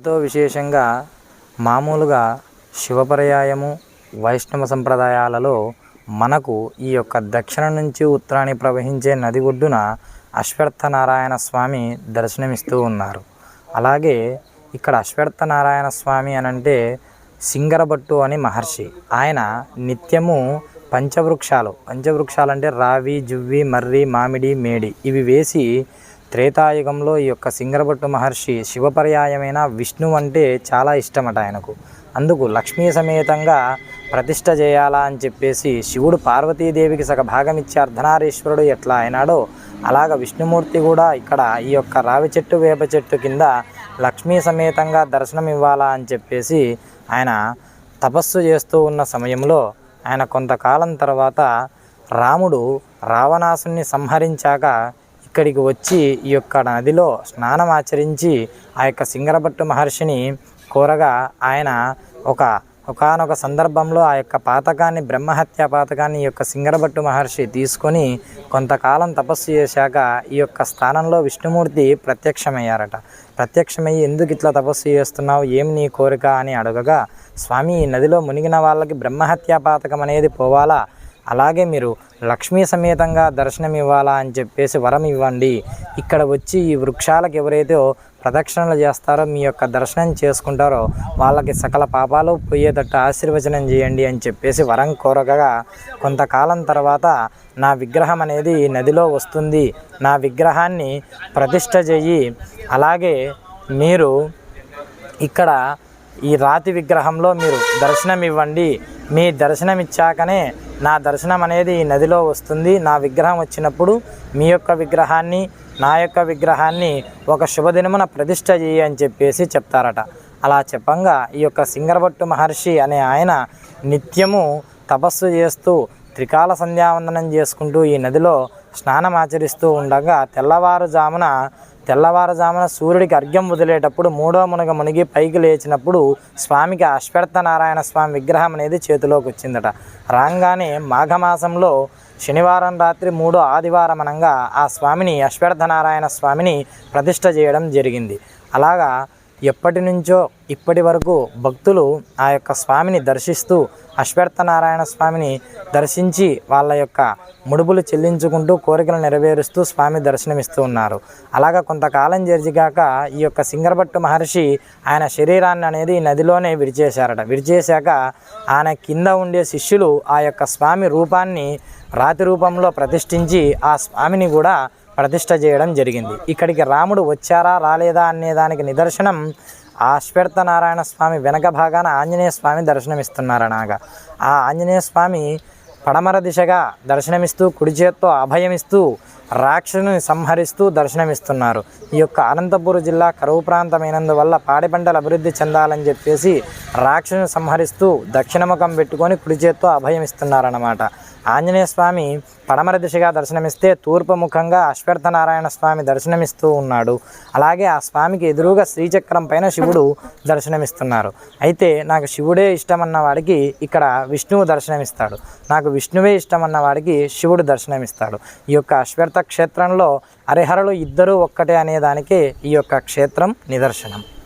ఎంతో విశేషంగా మామూలుగా శివపర్యాయము వైష్ణవ సంప్రదాయాలలో మనకు ఈ యొక్క దక్షిణ నుంచి ఉత్తరాన్ని ప్రవహించే నది ఒడ్డున అశ్వత్థ నారాయణ స్వామి దర్శనమిస్తూ ఉన్నారు. అలాగే ఇక్కడ అశ్వత్థ నారాయణ స్వామి అనంటే సింగరభట్టు అని మహర్షి. ఆయన నిత్యము పంచవృక్షాలు పంచవృక్షాలు అంటే రావి జువ్వి మర్రి మామిడి మేడి ఇవి వేసి త్రేతాయుగంలో ఈ యొక్క సింగరభట్టు మహర్షి శివపర్యాయమైన విష్ణు అంటే చాలా ఇష్టమట ఆయనకు. అందుకు లక్ష్మీ సమేతంగా ప్రతిష్ట చేయాలా అని చెప్పేసి శివుడు పార్వతీదేవికి సగ భాగం ఇచ్చి అర్ధనారీశ్వరుడు ఎట్లా అయినాడో అలాగ విష్ణుమూర్తి కూడా ఇక్కడ ఈ యొక్క రావి చెట్టు వేప చెట్టు కింద లక్ష్మీ సమేతంగా దర్శనం ఇవ్వాలా అని చెప్పేసి ఆయన తపస్సు చేస్తూ ఉన్న సమయంలో ఆయన కొంతకాలం తర్వాత రాముడు రావణాసుని సంహరించాక ఇక్కడికి వచ్చి ఈ యొక్క నదిలో స్నానం ఆచరించి ఆ యొక్క సింగరభట్టు మహర్షిని కోరగా ఆయన ఒక ఒకానొక సందర్భంలో ఆ యొక్క పాతకాన్ని బ్రహ్మహత్య పాతకాన్ని ఈ యొక్క సింగరభట్టు మహర్షి తీసుకొని కొంతకాలం తపస్సు చేశాక ఈ యొక్క స్థానంలో విష్ణుమూర్తి ప్రత్యక్షమయ్యారట. ప్రత్యక్షమయ్యి ఎందుకు ఇట్లా తపస్సు చేస్తున్నావు? ఏం నీ కోరిక? అని అడగగా స్వామి ఈ నదిలో మునిగిన వాళ్ళకి బ్రహ్మహత్యా పాతకం అనేది పోవాలా? అలాగే మీరు లక్ష్మీ సమేతంగా దర్శనం ఇవ్వాలా అని చెప్పేసి వరం ఇవ్వండి. ఇక్కడ వచ్చి ఈ వృక్షాలకు ఎవరైతే ప్రదక్షిణలు చేస్తారో మీ యొక్క దర్శనం చేసుకుంటారో వాళ్ళకి సకల పాపాలు పోయేటట్టు ఆశీర్వచనం చేయండి అని చెప్పేసి వరం కోరగా కొంతకాలం తర్వాత నా విగ్రహం అనేది నదిలో వస్తుంది. నా విగ్రహాన్ని ప్రతిష్ట చెయ్యి. అలాగే మీరు ఇక్కడ ఈ రాతి విగ్రహంలో మీరు దర్శనం ఇవ్వండి మీ దర్శనం ఇచ్చాకనే నా దర్శనం అనేది ఈ నదిలో వస్తుంది. నా విగ్రహం వచ్చినప్పుడు మీ యొక్క విగ్రహాన్ని నా యొక్క విగ్రహాన్ని ఒక శుభదినమున ప్రతిష్ట చేయి అని చెప్పేసి చెప్తారట. అలా చెప్పంగా ఈ యొక్క సింగరభట్టు మహర్షి అనే ఆయన నిత్యము తపస్సు చేస్తూ త్రికాల సంధ్యావందనం చేసుకుంటూ ఈ నదిలో స్నానం ఆచరిస్తూ ఉండగా తెల్లవారుజామున తెల్లవారుజామున సూర్యుడికి అర్ఘ్యం వదిలేటప్పుడు మూడో మునగ మునిగి పైకి లేచినప్పుడు స్వామికి అశ్వర్థ నారాయణ స్వామి విగ్రహం అనేది చేతిలోకి వచ్చిందట. రాగానే మాఘమాసంలో శనివారం రాత్రి మూడో ఆదివారం అనంగా ఆ స్వామిని అశ్వర్థ నారాయణ స్వామిని ప్రతిష్ట చేయడం జరిగింది. అలాగా ఎప్పటి నుంచో ఇప్పటి వరకు భక్తులు ఆ యొక్క స్వామిని దర్శిస్తూ అశ్వర్థనారాయణ స్వామిని దర్శించి వాళ్ళ యొక్క ముడుపులు చెల్లించుకుంటూ కోరికలు నెరవేరుస్తూ స్వామి దర్శనమిస్తూ ఉన్నారు. అలాగా కొంతకాలం జరిగాక ఈ యొక్క సింగరభట్టు మహర్షి ఆయన శరీరాన్ని అనేది నదిలోనే విడిచేశారట. విడిచేశాక ఆయన కింద ఉండే శిష్యులు ఆ యొక్క స్వామి రూపాన్ని రాతి రూపంలో ప్రతిష్ఠించి ఆ స్వామిని కూడా ప్రతిష్ట చేయడం జరిగింది. ఇక్కడికి రాముడు వచ్చారా రాలేదా అనే దానికి నిదర్శనం ఆ నారాయణ స్వామి వెనక భాగాన ఆంజనేయ స్వామి దర్శనమిస్తున్నారనగా ఆ ఆంజనేయ స్వామి పడమర దిశగా దర్శనమిస్తూ కుడి చేత్తో అభయమిస్తూ రాక్షసుని సంహరిస్తూ దర్శనమిస్తున్నారు. ఈ యొక్క అనంతపురం జిల్లా కరువు ప్రాంతమైనందువల్ల పాడి పంటలు అభివృద్ధి చెందాలని చెప్పేసి రాక్షసుని సంహరిస్తూ దక్షిణముఖం పెట్టుకొని కుడి చేత్తో అభయమిస్తున్నారన్నమాట. ఆంజనేయ స్వామి పడమర దిశగా దర్శనమిస్తే తూర్పు ముఖంగా అశ్వర్థనారాయణ స్వామి దర్శనమిస్తూ ఉన్నాడు. అలాగే ఆ స్వామికి ఎదురుగా శ్రీచక్రం పైన శివుడు దర్శనమిస్తున్నారు. అయితే నాకు శివుడే ఇష్టమన్న వాడికి ఇక్కడ విష్ణువు దర్శనమిస్తాడు. నాకు విష్ణువే ఇష్టమన్న వాడికి శివుడు దర్శనమిస్తాడు. ఈ యొక్క అశ్వర్థ క్షేత్రంలో హరిహరులు ఇద్దరూ ఒక్కటే అనేదానికి ఈ యొక్క క్షేత్రం నిదర్శనం.